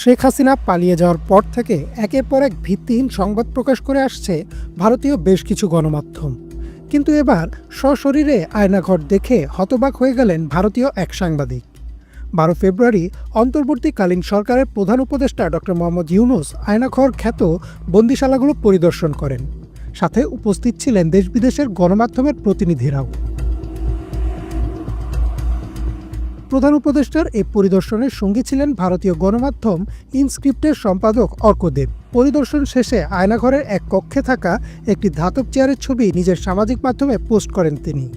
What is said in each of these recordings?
শেখ হাসিনা পালিয়ে যাওয়ার পর থেকে একের পর এক ভিত্তিহীন সংবাদ প্রকাশ করে আসছে ভারতীয় বেশ কিছু গণমাধ্যম। কিন্তু এবার সশরীরে আয়নাঘর দেখে হতবাক হয়ে গেলেন ভারতীয় এক সাংবাদিক। বারো ফেব্রুয়ারি অন্তর্বর্তীকালীন সরকারের প্রধান উপদেষ্টা ডক্টর মোহাম্মদ ইউনুস আয়নাঘর খ্যাত বন্দিশালাগুলো পরিদর্শন করেন। সাথে উপস্থিত ছিলেন দেশ বিদেশের গণমাধ্যমের প্রতিনিধিরাও। প্রধান উপদেষ্টার এই পরিদর্শনের সঙ্গী ছিলেন ভারতীয় গণমাধ্যম ইনস্ক্রিপ্টের সম্পাদক অর্কদেব। পরিদর্শন শেষে আয়নাঘরের এক কক্ষে থাকা একটি ধাতব চেয়ারের ছবি নিজের সামাজিক মাধ্যমে পোস্ট করেন তিনি।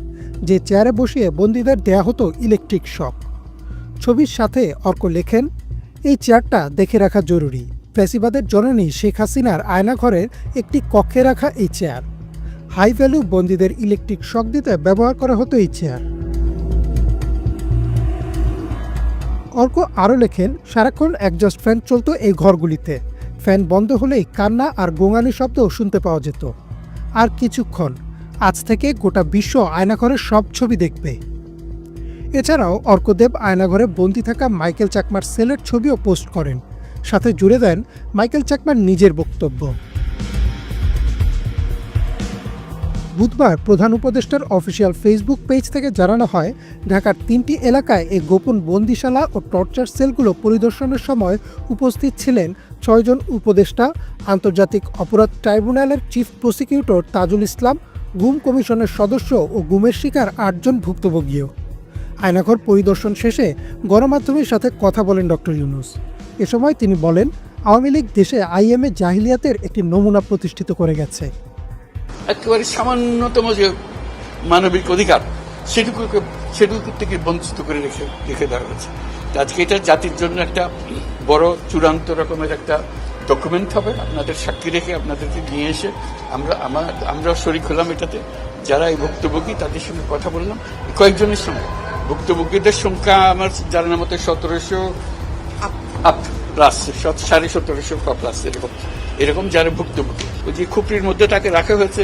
যে চেয়ারে বসিয়ে বন্দীদের দেয়া হতো ইলেকট্রিক শক। ছবির সাথে অর্ক লেখেন, এই চেয়ারটা দেখে রাখা জরুরি। ফ্যাসিবাদের জননী শেখ হাসিনার আয়নাঘরের একটি কক্ষে রাখা এই চেয়ার। হাই ভ্যালু বন্দীদের ইলেকট্রিক শক দিতে ব্যবহার করা হতো এই চেয়ার। অর্ক আরও লেখেন, সারাক্ষণ একজস্ট ফ্যান চলতো এই ঘরগুলিতে। ফ্যান বন্ধ হলেই কান্না আর গোঙানি শব্দ শুনতে পাওয়া যেত। আর কিছুক্ষণ, আজ থেকে গোটা বিশ্ব আয়নাঘরের সব ছবি দেখবে। এছাড়াও অর্কদেব আয়নাঘরে বন্দি থাকা মাইকেল চাকমার সেলের ছবিও পোস্ট করেন। সাথে জুড়ে দেন মাইকেল চাকমার নিজের বক্তব্য। বুধবার প্রধান উপদেষ্টার অফিসিয়াল ফেসবুক পেজ থেকে জানানো হয়, ঢাকার তিনটি এলাকায় এই গোপন বন্দিশালা ও টর্চার সেলগুলো পরিদর্শনের সময় উপস্থিত ছিলেন ছয়জন উপদেষ্টা, আন্তর্জাতিক অপরাধ ট্রাইব্যুনালের চিফ প্রসিকিউটর তাজুল ইসলাম, গুম কমিশনের সদস্য ও গুমের শিকার আটজন ভুক্তভোগীও। আয়নাঘর পরিদর্শন শেষে গণমাধ্যমের সাথে কথা বলেন ডক্টর ইউনুস। এ সময় তিনি বলেন, আওয়ামী লীগ দেশে আইএমএ জাহিলিয়াতের একটি নমুনা প্রতিষ্ঠিত করে গেছে। একেবারে সামান্যতম যে মানবিক অধিকার, সেটুকুকে সেটুকু থেকে বঞ্চিত করে রেখে রেখে দেওয়া হয়েছে। আজকে এটা জাতির জন্য একটা বড় চূড়ান্ত রকমের একটা ডকুমেন্ট হবে। আপনাদের সাক্ষী রেখে আপনাদেরকে নিয়ে এসে আমরা আমার আমরাও শরিক হলাম এটাতে। যারা এই ভুক্তভোগী, তাদের সঙ্গে কথা বললাম। কয়েকজনের সঙ্গে। ভুক্তভোগীদের সংখ্যা আমার জানার মতো সতেরোশো প্লাস সাড়ে সতেরোশো প্লাস এরকম। এরকম যারা ভুক্তভোগী, ওই যে খুপড়ির মধ্যে তাকে রাখা হয়েছে,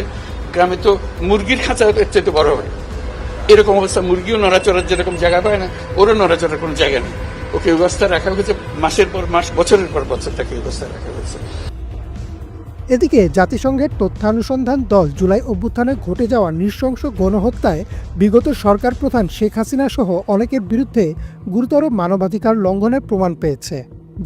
গ্রামে তো মুরগির খাঁচা চাইতে বড় হয় এরকম অবস্থা, মুরগিও নড়াচড়ার যেরকম জায়গা পায় না, ওরও নড়াচড়ার কোনো জায়গা নেই। ওকে এই অবস্থা রাখা হয়েছে, মাসের পর মাস, বছরের পর বছর তাকে অবস্থায় রাখা হয়েছে। এদিকে জাতিসংঘের তথ্যানুসন্ধান দল জুলাই অভ্যুত্থানে ঘটে যাওয়া নৃশংস গণহত্যায় বিগত সরকার প্রধান শেখ হাসিনা সহ অনেকের বিরুদ্ধে গুরুতর মানবাধিকার লঙ্ঘনের প্রমাণ পেয়েছে।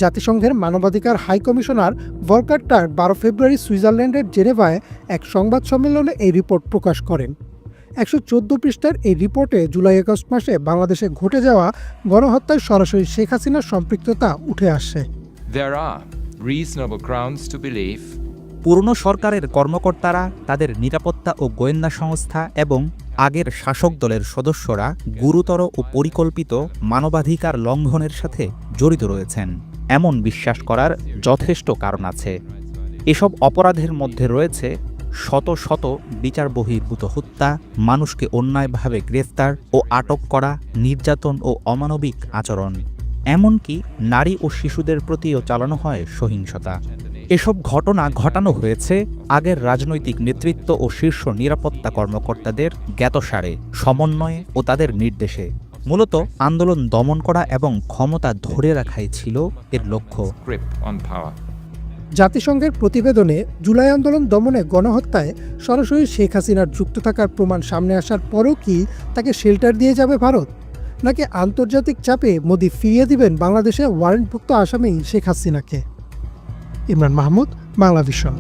জাতিসংঘের মানবাধিকার হাই কমিশনার ভলকার টার্ক বারো ফেব্রুয়ারি সুইজারল্যান্ডের জেনেভায় এক সংবাদ সম্মেলনে এই রিপোর্ট প্রকাশ করেন। একশো চোদ্দ পৃষ্ঠার এই রিপোর্টে জুলাই আগস্ট মাসে বাংলাদেশে ঘটে যাওয়া গণহত্যায় সরাসরি শেখ হাসিনার সম্পৃক্ততা উঠে আসে পুরনো সরকারের কর্মকর্তারা তাদের নিরাপত্তা ও গোয়েন্দা সংস্থা এবং আগের শাসক দলের সদস্যরা গুরুতর ও পরিকল্পিত মানবাধিকার লঙ্ঘনের সাথে জড়িত রয়েছেন। এমন বিশ্বাস করার যথেষ্ট কারণ আছে। এসব অপরাধের মধ্যে রয়েছে শত শত বিচার বহির্ভূত হত্যা, মানুষকে অন্যায়ভাবে গ্রেফতার ও আটক করা নির্যাতন ও অমানবিক আচরণ। এমনকি নারী ও শিশুদের প্রতিও চালানো হয় সহিংসতা। এসব ঘটনা ঘটানো হয়েছে আগের রাজনৈতিক নেতৃত্ব ও শীর্ষ নিরাপত্তা কর্মকর্তাদের জ্ঞাতসারে, সমন্বয়ে ও তাদের নির্দেশে। মূলত আন্দোলন দমন করা এবং ক্ষমতা ধরে রাখাই ছিল এর লক্ষ্য। জাতিসংঘের প্রতিবেদনে জুলাই আন্দোলন দমনে গণহত্যায় সরাসরি শেখ হাসিনার যুক্ত থাকার প্রমাণ সামনে আসার পরও কি তাকে শেল্টার দিয়ে যাবে ভারত? নাকি আন্তর্জাতিক চাপে মোদি ফিরিয়ে দিবেন বাংলাদেশে ওয়ারেন্টভুক্ত আসামি শেখ হাসিনাকে? ইমরান মাহমুদ বাংলা ভিশন